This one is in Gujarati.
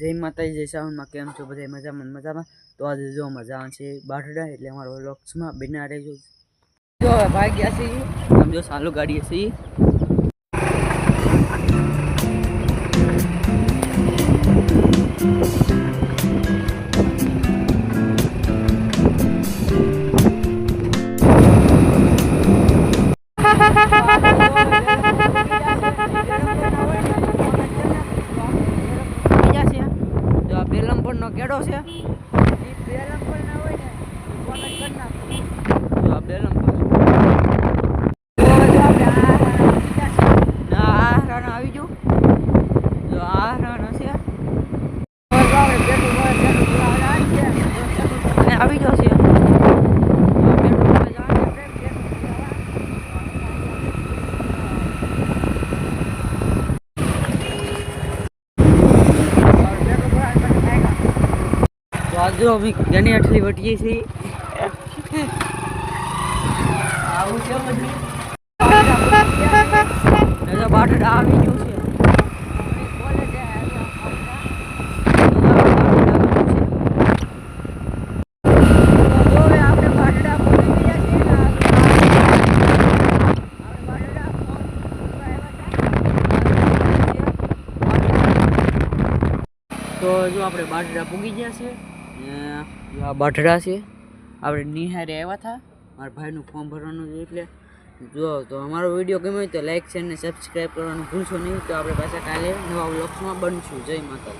જય માતાજી, જય સાવનમાં કેમ છો? બધા મજામાં મજામાં? તો આજે જો મજામાં છે બાટડા એટલે અમારો લોક્સમાં બિના રહેજો. જો ભાઈ ભાગ્યા છીએ. આમ જો સાલું ગાડી છે બેલમપુરનો કેડો છે. જો આ બેલમપુર ના આ રાણા આવી ગયું જો આ રાણા છે અને આવી ગયો છે જો આ પેટ્રોલ જો અમે ઘણી આટલી વટીએ છીએ. આવું છે બધું બાટડા આવી ગયું છે. તો જો આપણે બાટડા પૂગી ગયા છે. ને જો આ બઢડા છે. આપણે નિહારે આવ્યા હતા મારા ભાઈનું ફોર્મ ભરવાનું છે એટલે જો, તો અમારો વીડિયો ગમ્યો હોય તો લાઇક શેર ને સબસ્ક્રાઈબ કરવાનું ભૂલશો નહીં. તો આપણે પાછા કાલે નવા વ્લોગ્સમાં બનશું. જય માતા